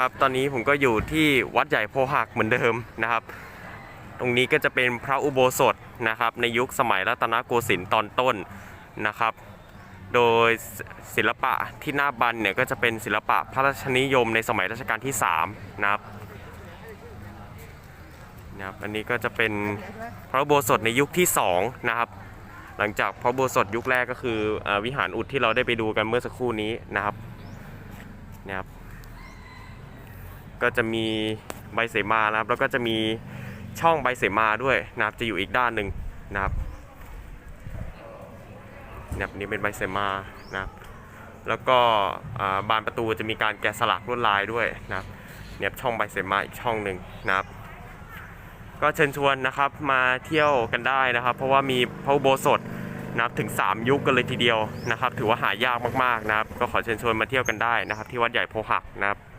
ครับ ตอนนี้ผมก็อยู่ที่วัดใหญ่โพหักเหมือนเดิมนะครับ ตรงนี้ก็จะเป็นพระอุโบสถนะครับ ในยุคสมัยรัตนโกสินทร์ตอนต้นนะครับ โดยศิลปะที่หน้าบันเนี่ยก็จะเป็นศิลปะพระราชนิยมในสมัยรัชกาลที่3นะครับนะครับอันนี้ก็จะเป็นพระอุโบสถในยุคที่2นะครับ หลังจากพระอุโบสถยุคแรกก็คืออวิหารอุดที่เราได้ไปดูกันเมื่อสักครู่นี้นะครับนะครับ ก็จะมีใบเสมานะครับ แล้วก็จะมีช่องใบเสมาด้วยนะครับ จะอยู่อีกด้านหนึ่งนะครับนะครับนี่เป็นใบเสมานะครับแล้วก็บานประตูจะมีการแกะสลักลวดลายด้วยนะครับเนี่ยช่องใบเสมาอีกช่องหนึ่งนะครับ ก็เชิญชวนนะครับมาเที่ยวกันได้นะครับ เพราะว่ามีพระอุโบสถนะครับถึง 3 ยุคกันเลยทีเดียวนะครับ ถือว่าหายากมากๆนะครับ ก็ขอเชิญชวนมาเที่ยวกันได้นะครับ ที่วัดใหญ่โพหักนะครับ